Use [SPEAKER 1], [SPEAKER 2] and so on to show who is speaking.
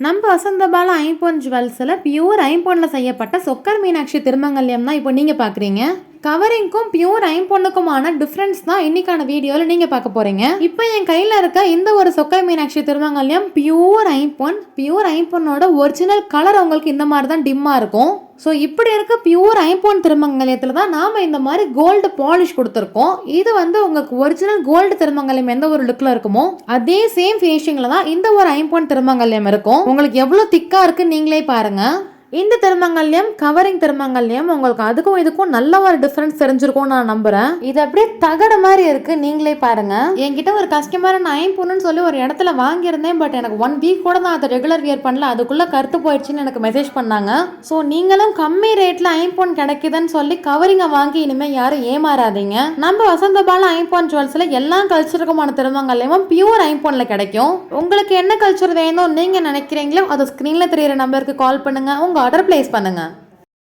[SPEAKER 1] நம்ம வசந்தபால ஐம்பொன் ஜுவல்ஸில் பியூர் ஐம்பொனில் செய்யப்பட்ட சொக்கர் மீனாட்சி திருமங்கல்யம் தான் இப்போ நீங்கள் பார்க்குறீங்க கவரிங்க்கும் பியூர் ஐம்பொண்ணுக்குமான டிஃப்ரென்ஸ் தான் இன்னைக்கான வீடியோவில் நீங்கள் பார்க்க போகிறீங்க இப்போ என் கையில் இருக்க இந்த ஒரு சொக்கை மீனாட்சி திருமங்கல்யம் பியூர் ஐம்பொன் பியூர் ஐம்பொன்னோட ஒரிஜினல் கலர் உங்களுக்கு இந்த மாதிரி தான் டிம்மாக இருக்கும். ஸோ இப்படி இருக்க பியூர் ஐம்பொன் திருமங்கலயத்தில் தான் நாம் இந்த மாதிரி கோல்டு பாலிஷ் கொடுத்துருக்கோம். இது வந்து உங்களுக்கு ஒரிஜினல் கோல்டு திருமங்கல்யம் எந்த ஒரு லுக்கில் இருக்குமோ அதே சேம் ஃபினிஷிங்கில் தான் இந்த ஒரு ஐம்பொன் திருமங்கல்யம் இருக்கும். உங்களுக்கு எவ்வளோ திக்காக இருக்குன்னு நீங்களே பாருங்கள் இந்த திருமங்கல்யம் கவரிங் திருமங்கல்யம் உங்களுக்கு அதுக்கும் இதுக்கும் நல்ல ஒரு டிஃபரன்ஸ் தெரிஞ்சிருக்கும் நான் நம்புறேன். இது அப்படியே தகட மாதிரி இருக்கு. நீங்களே பாருங்க. என்கிட்ட ஒரு கஸ்டமர் நான் ஐம்பொண்ணுன்னு சொல்லி ஒரு இடத்துல வாங்கியிருந்தேன். பட் எனக்கு ஒன் வீக் கூட நான் அதை ரெகுலர் வியர் பண்ணல. அதுக்குள்ள கருத்து போயிடுச்சுன்னு எனக்கு மெசேஜ் பண்ணாங்க. ஸோ நீங்களும் கம்மி ரேட்ல ஐம்பொன் கிடைக்குதுன்னு சொல்லி கவரிங்கை வாங்கி இனிமே யாரும் ஏமாறாதீங்க. நம்ம வசந்தபால ஐம்பொன் ஜுவல்ஸ்ல எல்லா கல்ச்சருக்குமான திருமங்கல்யமும் பியூர் ஐம்பொன்ல கிடைக்கும். உங்களுக்கு என்ன கல்ச்சர் வேணும் நீங்க நினைக்கிறீங்களோ அதை ஸ்கிரீன்ல தெரியுற நம்பருக்கு கால் பண்ணுங்க. உங்க ஆர்டர் பிளேஸ் பண்ணுங்கள்